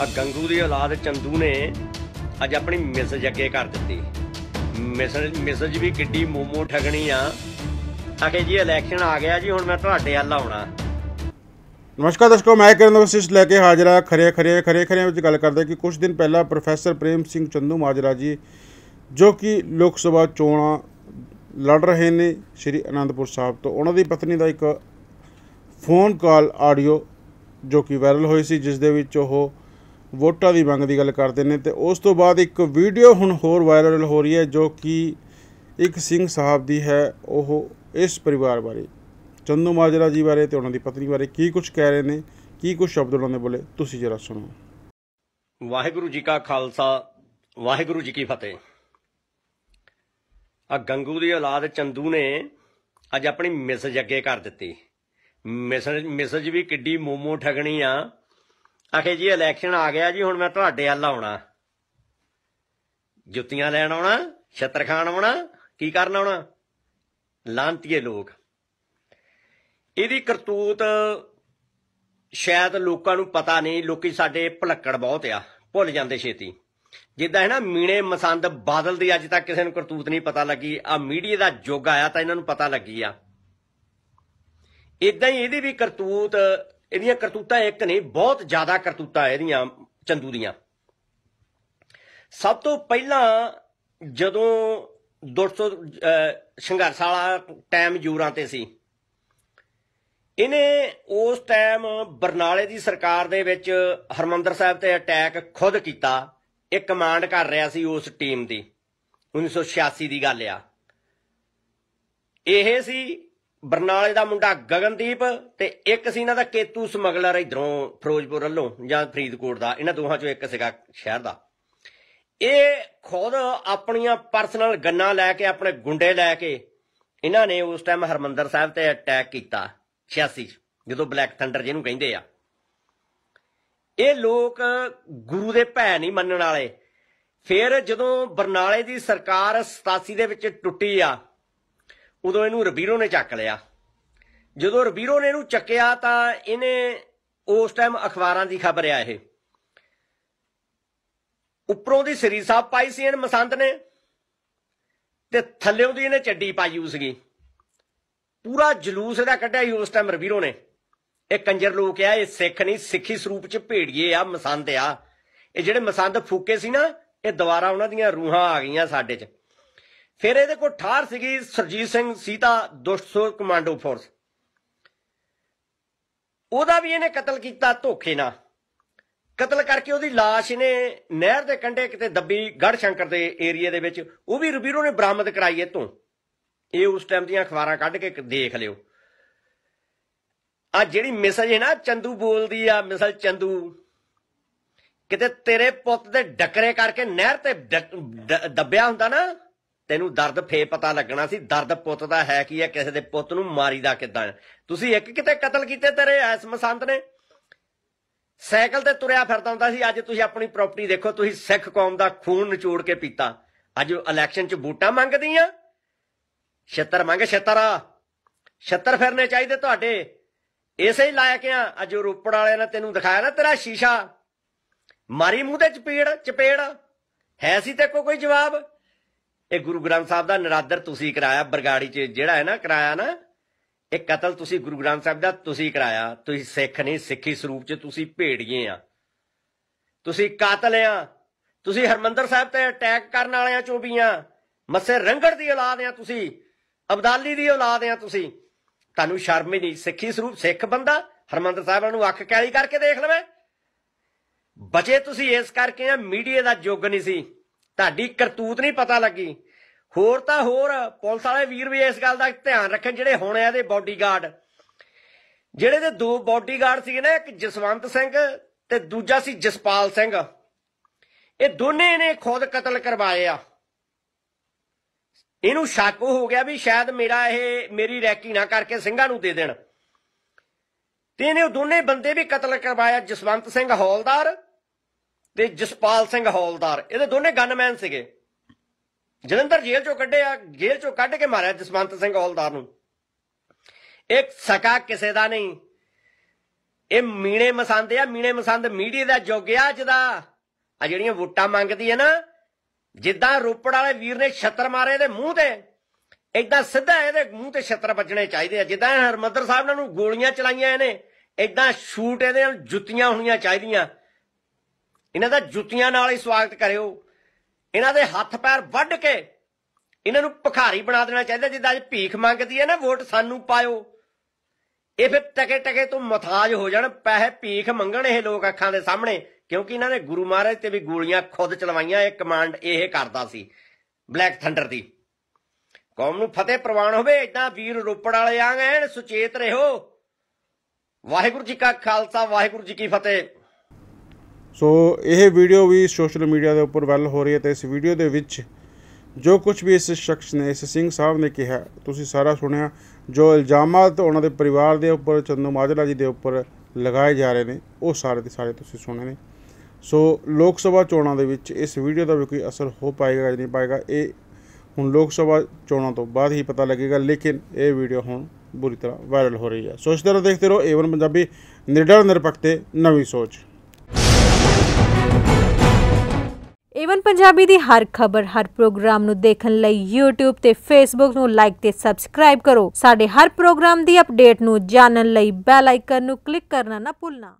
ਆ ਗੰਗੂ ਦੀ ਔਲਾਦ ਚੰਦੂ ਨੇ ਅੱਜ ਆਪਣੀ ਮੈਸੇਜ ਅੱਗੇ ਕਰ ਦਿੱਤੀ। ਮੈਸੇਜ ਮੈਸੇਜ ਵੀ ਕਿੱਡੀ ਮੋਮੋ ਠਗਣੀ ਆ। ਆਖੇ ਜੀ ਇਲੈਕਸ਼ਨ ਆ ਗਿਆ ਜੀ, ਹੁਣ ਮੈਂ ਤੁਹਾਡੇ ਵੱਲ ਆਉਣਾ। ਨਮਸਕਾਰ ਦਰਸ਼ਕੋ, ਮੈਂ ਕਰਨ ਵਸਿਸ਼ ਲੈ ਕੇ ਹਾਜ਼ਰ ਹਾਂ ਖਰੇ ਖਰੇ ਖਰੇ ਖਰੇ ਵਿੱਚ ਗੱਲ ਕਰਦੇ ਕਿ ਕੁਝ ਦਿਨ ਪਹਿਲਾਂ ਪ੍ਰੋਫੈਸਰ ਪ੍ਰੇਮ ਸਿੰਘ ਚੰਦੂ ਮਾਜਰਾ ਜੀ, ਜੋ ਕਿ ਲੋਕ ਸਭਾ ਚੋਣਾਂ ਲੜ ਰਹੇ ਨੇ ਸ਼੍ਰੀ ਅਨੰਦਪੁਰ ਸਾਹਿਬ ਤੋਂ, ਉਹਨਾਂ ਦੀ ਪਤਨੀ ਦਾ ਇੱਕ ਫੋਨ ਕਾਲ ਆਡੀਓ ਜੋ ਕਿ ਵਾਇਰਲ ਹੋਈ ਸੀ, ਜਿਸ ਦੇ ਵਿੱਚ ਉਹ ਵੋਟਾਂ ਦੀ ਮੰਗ ਦੀ ਗੱਲ ਕਰਦੇ ਨੇ ਤੇ ਉਸ ਤੋਂ ਬਾਅਦ ਇੱਕ ਵੀਡੀਓ ਹੁਣ ਹੋਰ ਵਾਇਰਲ ਹੋ ਰਹੀ ਹੈ ਜੋ ਕਿ ਇੱਕ ਸਿੰਘ ਸਾਹਿਬ ਦੀ ਹੈ, ਉਹ ਇਸ ਪਰਿਵਾਰ ਬਾਰੇ, ਚੰਦੂ ਮਾਜਰਾ ਜੀ ਬਾਰੇ ਤੇ ਉਹਨਾਂ ਦੀ ਪਤਨੀ ਬਾਰੇ ਕੀ ਕੁਝ ਕਹਿ ਰਹੇ ਨੇ, ਕੀ ਕੁਝ ਸ਼ਬਦ ਉਹਨਾਂ ਨੇ ਬੋਲੇ, ਤੁਸੀਂ ਜਰਾ ਸੁਣੋ। ਵਾਹਿਗੁਰੂ ਜੀ ਕਾ ਖਾਲਸਾ, ਵਾਹਿਗੁਰੂ ਜੀ ਕੀ ਫਤਿਹ। ਆ ਗੰਗੂ ਦੀ ਔਲਾਦ ਚੰਦੂ ਨੇ ਅੱਜ ਆਪਣੀ ਮਿਸਜ ਅੱਗੇ ਕਰ ਦਿੱਤੀ। ਮਿਸਜ ਮਿਸਜ ਵੀ ਕਿੱਡੀ ਮੋਮੋ ਠਗਣੀ ਆ ਆਖੇ ਜੀ ਇਲੈਕਸ਼ਨ ਆ ਗਿਆ ਜੀ, ਹੁਣ ਮੈਂ ਤੁਹਾਡੇ ਵੱਲ ਆਉਣਾ। ਜੁੱਤੀਆਂ ਲੈਣ ਆਉਣਾ, ਛੱਤਰ ਖਾਣ ਆਉਣਾ, ਕੀ ਕਰਨ ਆਉਣਾ? ਲਾਂਤੀਏ ਲੋਕ। ਇਹਦੀ ਕਰਤੂਤ ਸ਼ਾਇਦ ਲੋਕਾਂ ਨੂੰ ਪਤਾ ਨਹੀਂ, ਲੋਕੀ ਸਾਡੇ ਭਲੱਕੜ ਬਹੁਤ ਆ, ਭੁੱਲ ਜਾਂਦੇ ਛੇਤੀ। ਜਿੱਦਾਂ ਹੈ ਨਾ, ਮੀਣੇ ਮਸੰਦ ਬਾਦਲ ਦੀ ਅੱਜ ਤੱਕ ਕਿਸੇ ਨੂੰ ਕਰਤੂਤ ਨਹੀਂ ਪਤਾ ਲੱਗੀ, ਆ ਮੀਡੀਆ ਦਾ ਯੁੱਗ ਆਇਆ ਤਾਂ ਇਹਨਾਂ ਨੂੰ ਪਤਾ ਲੱਗੀ ਆ। ਇਦਾਂ ਹੀ ਇਹਦੀ ਵੀ ਕਰਤੂਤ ਇਹਦੀਆਂ ਕਰਤੂਤਾਂ ਇੱਕ ਨਹੀਂ ਬਹੁਤ ਜ਼ਿਆਦਾ ਕਰਤੂਤਾਂ ਇਹਦੀਆਂ, ਚੰਦੂ ਦੀਆਂ। ਸਭ ਤੋਂ ਪਹਿਲਾਂ ਜਦੋਂ 200 ਸੰਘਰਸ਼ ਵਾਲਾ ਟਾਈਮ ਜੂਰਾਂ ਤੇ ਸੀ, ਇਹਨੇ ਉਸ ਟਾਈਮ ਬਰਨਾਲੇ ਦੀ ਸਰਕਾਰ ਦੇ ਵਿੱਚ ਹਰਮੰਦਰ ਸਾਹਿਬ ਤੇ ਅਟੈਕ ਖੁਦ ਕੀਤਾ। ਇਹ ਕਮਾਂਡ ਕਰ ਰਿਹਾ ਸੀ ਉਸ ਟੀਮ ਦੀ 1986 ਦੀ ਗੱਲ ਆ। ਇਹ ਸੀ ਬਰਨਾਲੇ ਦਾ ਮੁੰਡਾ ਗਗਨਦੀਪ ਤੇ ਇੱਕ ਸੀ ਇਹਨਾਂ ਦਾ ਕੇਤੂ ਸਮਗਲਰ ਇਧਰੋਂ ਫਿਰੋਜ਼ਪੁਰ ਵੱਲੋਂ ਜਾਂ ਫਰੀਦਕੋਟ ਦਾ। ਇਹਨਾਂ ਦੋਹਾਂ ਚੋਂ ਇੱਕ ਸੀਗਾ ਸ਼ਹਿਰ ਦਾ। ਇਹ ਖੁਦ ਆਪਣੀਆਂ ਪਰਸਨਲ ਗੰਨਾਂ ਲੈ ਕੇ, ਆਪਣੇ ਗੁੰਡੇ ਲੈ ਕੇ ਇਹਨਾਂ ਨੇ ਉਸ ਟਾਈਮ ਹਰਮੰਦਰ ਸਾਹਿਬ ਤੇ ਅਟੈਕ ਕੀਤਾ 86 ਜਦੋਂ ਬਲੈਕ ਥੰਡਰ ਜਿਹਨੂੰ ਕਹਿੰਦੇ ਆ। ਇਹ ਲੋਕ ਗੁਰੂ ਦੇ ਭੈ ਨਹੀਂ ਮੰਨਣ ਵਾਲੇ। ਫਿਰ ਜਦੋਂ ਬਰਨਾਲੇ ਦੀ ਸਰਕਾਰ 87 ਦੇ ਵਿੱਚ ਟੁੱਟੀ ਆ ਉਦੋਂ ਇਹਨੂੰ ਰਬੀਰੋ ਨੇ ਚੱਕ ਲਿਆ। ਜਦੋਂ ਰਬੀਰੋ ਨੇ ਇਹਨੂੰ ਚੱਕਿਆ ਤਾਂ ਇਹਨੇ ਉਸ ਟਾਈਮ ਅਖਬਾਰਾਂ ਦੀ ਖਬਰ ਆ ਇਹ। ਉੱਪਰੋਂ ਦੀ ਸ੍ਰੀ ਸਾਹਿਬ ਪਾਈ ਸੀ ਇਹਨ ਮਸੰਦ ਨੇ ਤੇ ਥੱਲੇੋਂ ਦੀ ਇਹਨੇ ਚੱਡੀ ਪਾਈ ਹੋਈ ਸੀਗੀ। ਪੂਰਾ ਜਲੂਸ ਇਹਦਾ ਕੱਢਿਆ ਸੀ ਉਸ ਟਾਈਮ ਰਬੀਰੋ ਨੇ। ਇਹ ਕੰਜਰ ਲੋਕ ਆ, ਇਹ ਸਿੱਖ ਨਹੀਂ, ਸਿੱਖੀ ਸਰੂਪ ਚ ਭੇੜੀਏ ਆ, ਮਸੰਦ ਆ। ਇਹ ਜਿਹੜੇ ਮਸੰਦ ਫੂਕੇ ਸੀ ਨਾ, ਇਹ ਦੁਬਾਰਾ ਉਹਨਾਂ ਦੀਆਂ ਰੂਹਾਂ ਆ ਗਈਆਂ ਸਾਡੇ ਚ। ਫਿਰ ਇਹਦੇ ਕੋਲ ਠਾਰ ਸੀਗੀ ਸਰਜੀਤ ਸਿੰਘ ਸੀਤਾ 200 ਕਮਾਂਡੋ ਫੋਰਸ। ਉਹਦਾ ਵੀ ਇਹਨੇ ਕਤਲ ਕੀਤਾ ਧੋਖੇ ਨਾਲ। ਕਤਲ ਕਰਕੇ ਉਹਦੀ লাশ ਇਹਨੇ ਨਹਿਰ ਦੇ ਕੰਢੇ ਕਿਤੇ ਦੱਬੀ ਗੜ ਸ਼ੰਕਰ ਦੇ ਏਰੀਆ ਦੇ ਵਿੱਚ। ਉਹ ਵੀ ਰਬੀਰੋ ਨੇ ਬਰਾਮਦ ਕਰਾਈ ਇਤੋਂ ਇਹ ਉਸ ਟਾਈਮ ਦੀਆਂ ਅਖਬਾਰਾਂ ਕੱਢ ਕੇ ਦੇਖ ਲਿਓ। ਆ ਜਿਹੜੀ ਮੈਸੇਜ ਹੈ ਨਾ ਚੰਦੂ ਬੋਲਦੀ ਆ, ਮਿਸਲ ਚੰਦੂ। ਕਿਤੇ ਤੇਰੇ ਪੁੱਤ ਦੇ ਡੱਕਰੇ ਕਰਕੇ ਨਹਿਰ ਤੇ ਦੱਬਿਆ ਹੁੰਦਾ ਨਾ। ਤੈਨੂੰ ਦਰਦ ਫੇ ਪਤਾ ਲੱਗਣਾ ਸੀ, ਦਰਦ ਪੁੱਤ ਦਾ ਹੈ ਕੀ ਹੈ, ਕਿਸੇ ਦੇ ਪੁੱਤ ਨੂੰ ਮਾਰੀਦਾ ਕਿਦਾਂ ਤੁਸੀਂ ਇੱਕ ਕਿਤੇ ਕਤਲ ਕੀਤੇ ਤੇਰੇ ਐਸ ਮਸੰਦ ਨੇ? ਸਾਈਕਲ ਤੇ ਤੁਰਿਆ ਫਿਰਦਾ ਹੁੰਦਾ ਸੀ, ਅੱਜ ਤੁਸੀਂ ਆਪਣੀ ਪ੍ਰਾਪਰਟੀ ਦੇਖੋ, ਤੁਸੀਂ ਸਿੱਖ ਕੌਮ ਦਾ ਖੂਨ ਨਿਚੋੜ ਕੇ ਪੀਤਾ। ਅੱਜ ਇਲੈਕਸ਼ਨ 'ਚ ਵੋਟਾਂ ਮੰਗਦੀਆਂ। ਛੱਤਰ ਮੰਗ, ਛੱਤਰ ਛੱਤਰ ਫਿਰਨੇ ਚਾਹੀਦੇ ਤੁਹਾਡੇ। ਇਸੇ ਹੀ ਲਾਇਕ ਆ। ਅੱਜ ਰੋਪੜ ਵਾਲਿਆਂ ਨੇ ਤੈਨੂੰ ਦਿਖਾਇਆ ਨਾ ਤੇਰਾ ਸ਼ੀਸ਼ਾ। ਮਾਰੀ ਮੂੰਹ ਤੇ ਚਪੇੜ ਚਪੇੜ। ਹੈ ਸੀ ਤੇ ਕੋਈ ਜਵਾਬ? ਇਹ ਗੁਰੂ ਗ੍ਰੰਥ ਸਾਹਿਬ ਦਾ ਨਰਾਦਰ ਤੁਸੀਂ ਕਰਾਇਆ, ਬਰਗਾੜੀ 'ਚ ਜਿਹੜਾ ਹੈ ਨਾ ਕਰਾਇਆ ਨਾ, ਇਹ ਕਤਲ ਤੁਸੀਂ ਗੁਰੂ ਗ੍ਰੰਥ ਸਾਹਿਬ ਦਾ ਤੁਸੀਂ ਕਰਾਇਆ। ਤੁਸੀਂ ਸਿੱਖ ਨਹੀਂ, ਸਿੱਖੀ ਸਰੂਪ 'ਚ ਤੁਸੀਂ ਭੇੜੀਏ ਆ। ਤੁਸੀਂ ਕਾਤਲ ਆ। ਤੁਸੀਂ ਹਰਮੰਦਰ ਸਾਹਿਬ ਤੇ ਅਟੈਕ ਕਰਨ ਵਾਲਿਆਂ ਚੋਂ ਵੀ ਆ। ਮੱਸੇ ਰੰਗੜ ਦੀ ਔਲਾਦ ਆ ਤੁਸੀਂ, ਅਬਦਾਲੀ ਦੀ ਔਲਾਦ ਆ ਤੁਸੀਂ। ਤੁਹਾਨੂੰ ਸ਼ਰਮ ਹੀ ਨਹੀਂ, ਸਿੱਖੀ ਸਰੂਪ, ਸਿੱਖ ਬੰਦਾ, ਹਰਮੰਦਰ ਸਾਹਿਬ ਨੂੰ ਅੱਖ ਕੈਲੀ ਕਰਕੇ ਦੇਖ ਲਵੇ। ਬਚੇ ਤੁਸੀਂ ਇਸ ਕਰਕੇ ਆ, ਮੀਡੀਆ ਦਾ ਯੁੱਗ ਨਹੀਂ ਸੀ। ਤੁਹਾਡੀ ਕਰਤੂਤ ਨਹੀਂ ਪਤਾ ਲੱਗੀ। ਹੋਰ ਤਾਂ ਹੋਰ, ਪੁਲਿਸ ਵਾਲੇ ਵੀਰ ਵੀ ਇਸ ਗੱਲ ਦਾ ਧਿਆਨ ਰੱਖਣ ਜਿਹੜੇ ਹੁਣ ਇਹਦੇ ਬਾਡੀਗਾਰਡ ਜਿਹੜੇ ਦੇ ਦੋ ਬਾਡੀਗਾਰਡ ਸੀਗੇ ਨਾ, ਇੱਕ ਜਸਵੰਤ ਸਿੰਘ ਤੇ ਦੂਜਾ ਸੀ ਜਸਪਾਲ ਸਿੰਘ। ਇਹ ਦੋਨੇ ਨੇ ਖੁਦ ਕਤਲ ਕਰਵਾਏ ਆ। ਇਹਨੂੰ ਸ਼ੱਕ ਹੋ ਗਿਆ ਵੀ ਸ਼ਾਇਦ ਮੇਰਾ ਇਹ, ਮੇਰੀ ਰੈਕੀ ਨਾ ਕਰਕੇ ਸਿੰਘਾਂ ਨੂੰ ਦੇ ਦੇਣ। ਤੇ ਇਹਨੇ ਉਹ ਦੋਨੇ ਬੰਦੇ ਵੀ ਕਤਲ ਕਰਵਾਇਆ, ਜਸਵੰਤ ਸਿੰਘ ਹੌਲਦਾਰ ਤੇ ਜਸਪਾਲ ਸਿੰਘ ਹੌਲਦਾਰ, ਇਹਦੇ ਦੋਨੇ ਗਨਮੈਨ ਸੀਗੇ। ਜਲੰਧਰ ਜੇਲ੍ਹ ਚੋਂ ਕੱਢਿਆ, ਜੇਲ੍ਹ ਚੋਂ ਕੱਢ ਕੇ ਮਾਰਿਆ ਜਸਵੰਤ ਸਿੰਘ ਹੌਲਦਾਰ ਨੂੰ। ਇੱਕ ਸਕਾ ਕਿਸੇ ਦਾ ਨਹੀਂ। ਇਹ ਮੀਣੇ ਮਸੰਦ ਆ ਮੀਣੇ ਮਸੰਦ ਮੀਡੀਆ ਦਾ ਯੁੱਗ ਆ ਅੱਜ ਦਾ। ਆ ਜਿਹੜੀਆਂ ਵੋਟਾਂ ਮੰਗਦੀ ਹੈ ਨਾ, ਜਿੱਦਾਂ ਰੋਪੜ ਵਾਲੇ ਵੀਰ ਨੇ ਛੱਤਰ ਮਾਰੇ ਇਹਦੇ ਮੂੰਹ ਤੇ, ਏਦਾਂ ਸਿੱਧਾ ਇਹਦੇ ਮੂੰਹ ਤੇ ਛੱਤਰ ਵੱਜਣੇ ਚਾਹੀਦੇ ਆ। ਜਿੱਦਾਂ ਹਰਮੰਦਰ ਸਾਹਿਬ ਨਾਲ ਨੂੰ ਗੋਲੀਆਂ ਚਲਾਈਆਂ ਇਹਨੇ, ਏਦਾਂ ਸ਼ੂਟ ਇਹਦੇ ਨਾਲ ਜੁੱਤੀਆਂ ਹੋਣੀਆਂ ਚਾਹੀਦੀਆਂ। ਇਹਨਾਂ ਦਾ ਜੁੱਤੀਆਂ ਨਾਲ ਹੀ ਸਵਾਗਤ ਕਰਿਓ। ਇਹਨਾਂ ਦੇ ਹੱਥ ਪੈਰ ਵੱਢ ਕੇ ਇਹਨਾਂ ਨੂੰ ਭਖਾਰੀ ਬਣਾ ਦੇਣਾ ਚਾਹੀਦਾ, ਜਿੱਦਾਂ ਅੱਜ ਭੀਖ ਮੰਗਦੀ ਹੈ ਨਾ, ਵੋਟ ਸਾਨੂੰ ਪਾਇਓ। ਇਹ ਫਿਰ ਟਕੇ ਟਕੇ ਤੋਂ ਮਥਾਜ ਹੋ ਜਾਣ, ਪੈਸੇ ਭੀਖ ਮੰਗਣ ਇਹ ਲੋਕ ਅੱਖਾਂ ਦੇ ਸਾਹਮਣੇ, ਕਿਉਂਕਿ ਇਹਨਾਂ ਨੇ ਗੁਰੂ ਮਹਾਰਾਜ ਤੇ ਵੀ ਗੋਲੀਆਂ ਖੁਦ ਚਲਵਾਈਆਂ ਇਹ ਕਮਾਂਡ ਇਹ ਕਰਦਾ ਸੀ, ਬਲੈਕ ਥੰਡਰ ਦੀ। ਕੌਮ ਨੂੰ ਫਤਿਹ ਪ੍ਰਵਾਨ ਹੋਵੇ ਇਦਾਂ ਵੀਰ ਰੋਪੜ ਵਾਲੇ ਆਂ ਐਨ, ਸੁਚੇਤ ਰਹੋ। ਵਾਹਿਗੁਰੂ ਜੀ ਕਾ ਖਾਲਸਾ, ਵਾਹਿਗੁਰੂ ਜੀ ਕੀ ਫਤਿਹ। ਸੋ ਇਹ ਵੀਡੀਓ ਵੀ ਸੋਸ਼ਲ ਮੀਡੀਆ ਦੇ ਉੱਪਰ ਵਾਇਰਲ ਹੋ ਰਹੀ ਹੈ ਤੇ ਇਸ ਵੀਡੀਓ ਦੇ ਵਿੱਚ ਜੋ ਕੁਝ ਵੀ ਇਸ ਸ਼ਖਸ ਨੇ, ਇਸ ਸਿੰਘ ਸਾਹਿਬ ਨੇ ਕਿਹਾ, ਤੁਸੀਂ ਸਾਰਾ ਸੁਣਿਆ, ਜੋ ਇਲਜ਼ਾਮਾਤ ਉਹਨਾਂ ਦੇ ਪਰਿਵਾਰ ਦੇ ਉੱਪਰ, ਚੰਦੂ ਮਾਜਰਾ ਜੀ ਦੇ ਉੱਪਰ ਲਗਾਏ ਜਾ ਰਹੇ ਨੇ, ਉਹ ਸਾਰੇ ਦੇ ਸਾਰੇ ਤੁਸੀਂ ਸੁਣੇ ਨੇ। ਸੋ ਲੋਕ ਸਭਾ ਚੋਣਾਂ ਦੇ ਵਿੱਚ ਇਸ ਵੀਡੀਓ ਦਾ ਵੀ ਕੋਈ ਅਸਰ ਹੋ ਪਾਏਗਾ ਜਾਂ ਨਹੀਂ ਪਾਏਗਾ, ਇਹ ਹੁਣ ਲੋਕ ਸਭਾ ਚੋਣਾਂ ਤੋਂ ਬਾਅਦ ਹੀ ਪਤਾ ਲੱਗੇਗਾ, ਲੇਕਿਨ ਇਹ ਵੀਡੀਓ ਹੁਣ ਬੁਰੀ ਤਰ੍ਹਾਂ ਵਾਇਰਲ ਹੋ ਰਹੀ ਹੈ। ਸੋ ਇਸ ਤਰ੍ਹਾਂ ਦੇਖਦੇ ਰਹੋ ਏਵਨ ਪੰਜਾਬੀ ਨਿਡਰ ਨਿਰਪੱਖ ਤੇ ਨਵੀਂ ਸੋਚ। ਏਵਨ ਪੰਜਾਬੀ ਦੀ ਹਰ ਖਬਰ, ਹਰ ਪ੍ਰੋਗਰਾਮ ਨੂੰ ਦੇਖਣ ਲਈ YouTube ਤੇ Facebook ਨੂੰ ਲਾਈਕ ਤੇ ਸਬਸਕ੍ਰਾਈਬ ਕਰੋ। ਸਾਡੇ ਹਰ ਪ੍ਰੋਗਰਾਮ ਦੀ ਅਪਡੇਟ ਨੂੰ ਜਾਣਨ ਲਈ ਬੈਲ ਆਈਕਨ ਨੂੰ ਕਲਿੱਕ ਕਰਨਾ ਨਾ ਭੁੱਲਣਾ।